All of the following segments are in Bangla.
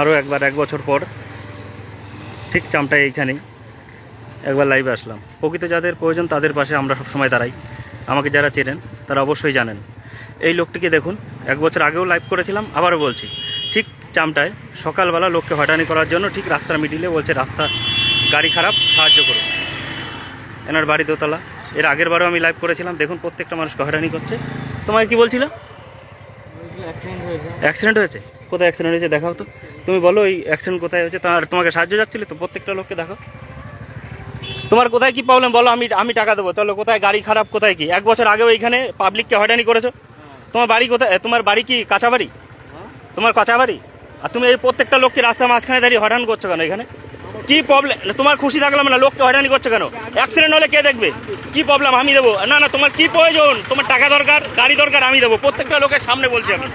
আরও একবার এক বছর পর ঠিক চামটায় এইখানেই একবার লাইভে আসলাম। প্রকৃত যাদের প্রয়োজন তাদের পাশে আমরা সবসময় দাঁড়াই। আমাকে যারা চেনেন তারা অবশ্যই জানেন। এই লোকটিকে দেখুন এক বছর আগেও লাইভ করেছিলাম আবারও বলছি ঠিক চামটায় সকালবেলা লোককে হয়রানি করার জন্য ঠিক রাস্তার মিডিলে বলছে রাস্তা গাড়ি খারাপ সাহায্য করুন। এনার বাড়ি দোতলা। এর আগের বারও আমি লাইভ করেছিলাম। দেখুন প্রত্যেকটা মানুষকে হয়রানি করছে। তোমায় কি বলছিল অ্যাক্সিডেন্ট হয়েছে? কোথায় অ্যাক্সিডেন্ট হয়েছে দেখাও তো। তুমি বলো এই অ্যাক্সিডেন্ট কোথায় হয়েছে, তার তোমাকে সাহায্য যাচ্ছিলে তো? প্রত্যেকটা লোককে দেখো। তোমার কোথায় কি প্রবলেম বলো, আমি আমি টাকা দেবো। তাহলে কোথায় গাড়ি খারাপ, কোথায় কি? এক বছর আগেও এইখানে পাবলিককে হয়রানি করেছ। তোমার বাড়ি কোথায় তোমার বাড়ি কি কাঁচা বাড়ি তোমার কাঁচা বাড়ি আর তুমি এই প্রত্যেকটা লোককে রাস্তার মাঝখানে দাঁড়িয়ে হয়রান করছ কেন এখানে? কি প্রবলেম তোমার খুশি থাকলাম না, লোককে হয়রানি করছ কেন? অ্যাক্সিডেন্ট হলে কে দেখবে? কি প্রবলেম আমি দেবো। না না, তোমার কি প্রয়োজন? তোমার টাকা দরকার, গাড়ি দরকার, আমি দেবো। প্রত্যেকটা লোকের সামনে বলছি আমি।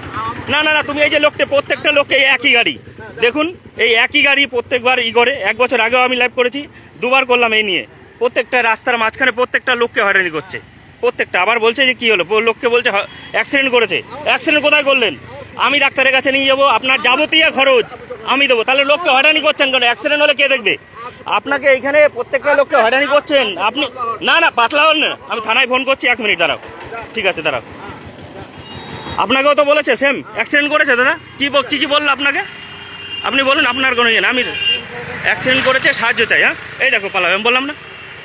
না না না, তুমি এই যে লোকটা, প্রত্যেকটা লোককে একই গাড়ি। দেখুন, এই একই গাড়ি প্রত্যেকবার ই করে। এক বছর আগেও আমি লাইভ করেছি, দুবার করলাম এই নিয়ে। প্রত্যেকটা রাস্তার মাঝখানে প্রত্যেকটা লোককে হয়রানি করছে। প্রত্যেকটা। আবার বলছে যে কি হলো? লোককে বলছে অ্যাক্সিডেন্ট করেছে। অ্যাক্সিডেন্ট কোথায় করলেন? আমি ডাক্তারের কাছে নিয়ে যাব, আপনার যাবতীয় খরচ আমি দেবো। তাহলে লোককে হয়রানি করছেন কেন? অ্যাক্সিডেন্ট হলে কে দেখবে? আপনাকে এখানে প্রত্যেকটা লোককে হয়রানি করছেন। আপনি, না না, পাতলা হন না। আমি থানায় ফোন করছি, এক মিনিট দাঁড়াও। ঠিক আছে, দাঁড়াও। আপনাকেও তো বলেছে সেম অ্যাক্সিডেন্ট করেছে দাদা। কি কি কি বলল আপনাকে? আপনি বলুন আপনার কোনো ইয়ে না, আমি অ্যাক্সিডেন্ট করেছে, সাহায্য চাই হ্যাঁ? এই দেখো পালাম আমি বললাম না।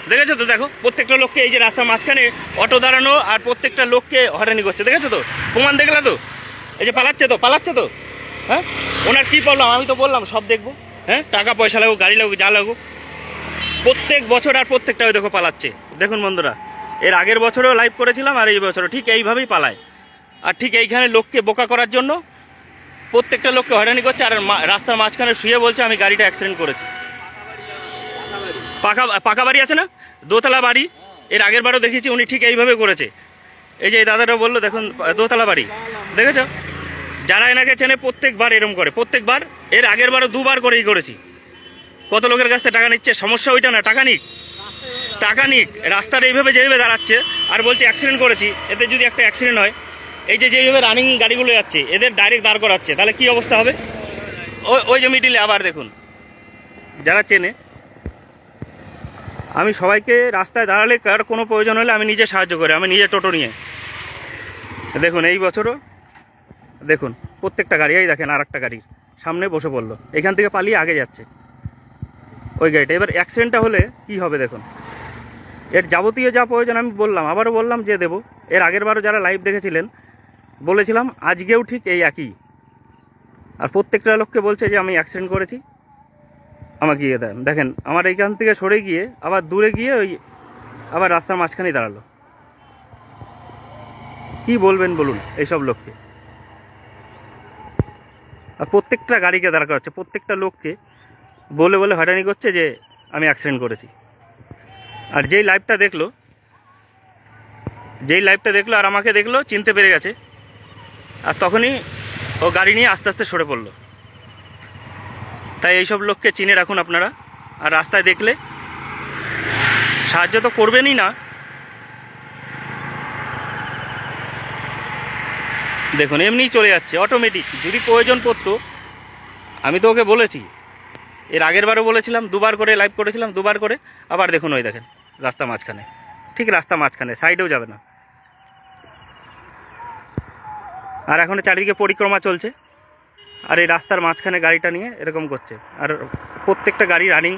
দেখেছ তো, দেখো, প্রত্যেকটা লোককে এই যে রাস্তার মাঝখানে অটো দাঁড়ানো আর প্রত্যেকটা লোককে হয়রানি করছে, দেখেছ তো? প্রমাণ দেখলে তো? এই যে পালাচ্ছে তো পালাচ্ছে তো? হ্যাঁ? ওনার কী প্রবলেম আমি তো বললাম, সব দেখব হ্যাঁ? টাকা পয়সা লাগুক, গাড়ি লাগুক, যা লাগুক। প্রত্যেক বছর আর প্রত্যেকটা ওই দেখো পালাচ্ছে। দেখুন বন্ধুরা, এর আগের বছরেও লাইভ করেছিলাম, আর এই বছরও ঠিক এইভাবেই পালায়। আর ঠিক এইখানে লোককে বোকা করার জন্য প্রত্যেকটা লোককে হয়রানি করছে আর রাস্তার মাঝখানে শুয়ে বলছে, আমি গাড়িটা অ্যাক্সিডেন্ট করেছি। পাকা পাকা বাড়ি আছে না? দোতলা বাড়ি। এর আগের বারও দেখেছি, উনি ঠিক এইভাবে করেছে। এই যে এই দাদাটা বলল, দেখুন, দোতলা বাড়ি। দেখেছ? যারা এনাকে চেনে, প্রত্যেকবার এরম করে। প্রত্যেকবার, এর আগের বারও দুবার করেই করেছি। কত লোকের কাছ থেকে টাকা নিচ্ছে? সমস্যা ওইটা না, টাকা নিক। টাকা নিক। রাস্তার এইভাবে যেভাবে দাঁড়াচ্ছে, আর বলছে অ্যাক্সিডেন্ট করেছি। এতে যদি একটা অ্যাক্সিডেন্ট হয় এই যে যেভাবে রানিং গাড়িগুলো যাচ্ছে, এদের ডাইরেক্ট দাঁড় করাচ্ছে, তাহলে কি অবস্থা হবে? ওই ওই যে মিডিলে আবার দেখুন। যারা চেনে, আমি সবাইকে রাস্তায় দাঁড়ালে কার কোনো প্রয়োজন হলে আমি নিজে সাহায্য করি, আমি নিজে টোটো নিয়ে। দেখুন, এই বছরও, দেখুন, প্রত্যেকটা গাড়ি, এই দেখেন আর একটা গাড়ির সামনে বসে পড়ল। এখান থেকে পালিয়ে আগে যাচ্ছে। ওই গাড়িটা, এবার অ্যাক্সিডেন্টটা হলে কি হবে দেখুন। এর যাবতীয় যা প্রয়োজন আমি বললাম, আবারও বললাম যে দেবো। এর আগের বারও যারা লাইভ দেখেছিলেন বলেছিলাম, আজকেও ঠিক এই একই। আর প্রত্যেকটা লোককে বলছে যে আমি অ্যাক্সিডেন্ট করেছি। আমাকে ইয়ে দেন। দেখেন, আমার এইখান থেকে সরে গিয়ে, আবার দূরে গিয়ে ওই আবার রাস্তার মাঝখানেই দাঁড়াল। কি বলবেন বলুন এইসব লোককে? আর প্রত্যেকটা গাড়িকে দাঁড় করাচ্ছে, প্রত্যেকটা লোককে বলে বলে হয়রানি করছে যে আমি অ্যাক্সিডেন্ট করেছি। আর যেই লাইভটা দেখল, যেই লাইভটা দেখল আর আমাকে দেখল, চিনতে পেরে গেছে। আর তখনই ও গাড়ি নিয়ে আস্তে আস্তে সরে পড়ল। তাই এইসব লোককে চিনে রাখুন আপনারা। আর রাস্তায় দেখলে সাহায্য তো করবেনই না। দেখুন, এমনিই চলে যাচ্ছে অটোমেটিক যদি প্রয়োজন পড়তো আমি তো ওকে বলেছি। এর আগের বারও বলেছিলাম, দুবার করে লাইভ করেছিলাম, দুবার করে। আবার দেখুন ওই দেখেন, রাস্তা মাঝখানে, ঠিক রাস্তা মাঝখানে সাইডেও যাবে না। আর এখন চারিদিকে পরিক্রমা চলছে। আর এই রাস্তার মাঝখানে গাড়িটা নিয়ে এরকম করছে। আর প্রত্যেকটা গাড়ি রানিং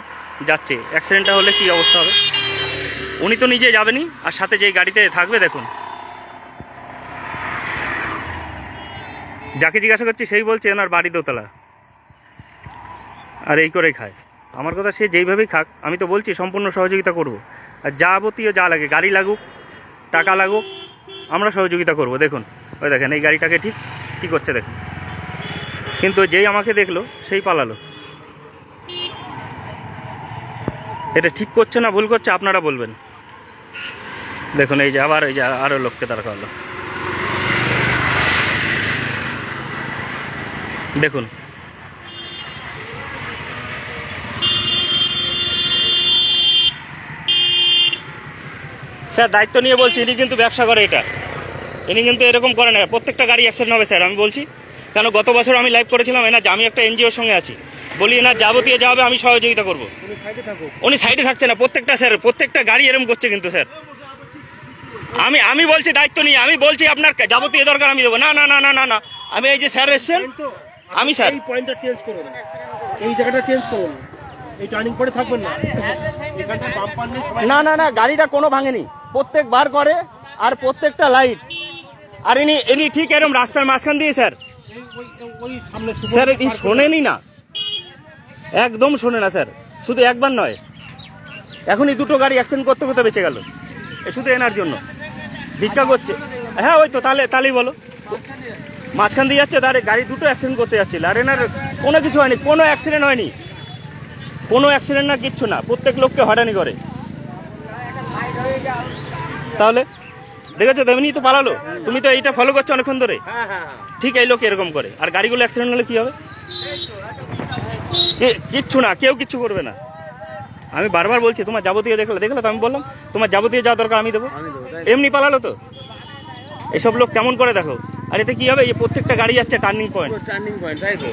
যাচ্ছে। অ্যাক্সিডেন্টটা হলে কি অবস্থা হবে? উনি তো নিজে যাবেনি আর সাথে যেই গাড়িতে থাকবে, দেখুন। যাকে জিজ্ঞাসা করছি, সেই বলছে ওনার বাড়ি দোতলা। আর এই করেই খায়। আমার কথা, সে যেইভাবেই খাক, আমি তো বলছি, সম্পূর্ণ সহযোগিতা করব। আর যাবতীয় যা লাগে, গাড়ি লাগুক, টাকা লাগুক, আমরা সহযোগিতা করব। দেখুন ওই দেখেন, এই গাড়িটাকে ঠিক কী করছে দেখুন। কিন্তু যেই আমাকে দেখল, সেই পালালো। এটা ঠিক করছে না ভুল করছে, আপনারা বলবেন। দেখুন, এই যে আবার এই যে আরও লোককে দাঁড় করালো। দেখুন। স্যার, দায়িত্ব নিয়ে বলছি, ইনি কিন্তু ব্যবসা করে এটা। ইনি কিন্তু এরকম করে না। প্রত্যেকটা গাড়ি অ্যাক্সিডেন্ট হবে স্যার আমি বলছি। কেন গত বছর আমি লাইভ করেছিলাম এনা যে আমি একটা এনজিওর সঙ্গে আছি। বলি না যাবতীয় যা হবে আমি সহযোগিতা করব। তুমি সাইডে থাকো উনি সাইডে থাকছে না প্রত্যেকটা স্যার প্রত্যেকটা গাড়ি এরকম করছে কিন্তু স্যার। আমি আমি বলছি দায়িত্ব নিয়ে আমি বলছি আপনার যাবতীয় দরকার আমি দেবো। না না না না না না। আমি এই যে স্যার এসছেন আমি স্যার। এই পয়েন্টটা চেঞ্জ করুন। এই জায়গাটা চেঞ্জ করুন। এই টার্নিং পরে থাকবেন না। না না না গাড়িটা কোনো ভাঙেনি। প্রত্যেকবার করে আর প্রত্যেকটা লাইট আর ইনি ইনি ঠিক এরকম রাস্তার মাঝখান দিয়ে, স্যার। এই- স্যার ইনি শোনেনি না। একদম শোনে না, স্যার। শুধু একবার নয়। এখনই দুটো গাড়ি অ্যাক্সিডেন্ট করতে করতে বেঁচে গেল। শুধু এনার জন্য। ভিক্ষা করছে। হ্যাঁ ওই তো, তাহলে, তাহলেই বলো। মাঝখান দিয়ে যাচ্ছে তার গাড়ি দুটো অ্যাক্সিডেন্ট করতে যাচ্ছিল। আর এনার কোনো কিছু হয়নি, কোনো অ্যাক্সিডেন্ট হয়নি। কোনো অ্যাক্সিডেন্ট না, কিচ্ছু না। প্রত্যেক লোককে হয়রানি করে। তাহলে? দেখেছ? তেমনি তো পালালো। তুমি তো এইটা ফলো করছ অনেকক্ষণ ধরে। হ্যাঁ হ্যাঁ হ্যাঁ। ঠিক এই লোক এরকম করে। আর গাড়িগুলো অ্যাক্সিডেন্ট হলে কি হবে? কিচ্ছু না কেউ কিচ্ছু করবে না। আমি বারবার বলছি তোমার যাবতীয় দেখলে দেখলে তো আমি বললাম তোমার যাবতীয় যা দরকার আমি দেবো। এমনি পালালো তো। এসব লোক কেমন করে দেখো? আর এতে কি হবে? এই প্রত্যেকটা গাড়ি যাচ্ছে টার্নিং পয়েন্ট টার্নিং পয়েন্ট তাই তো।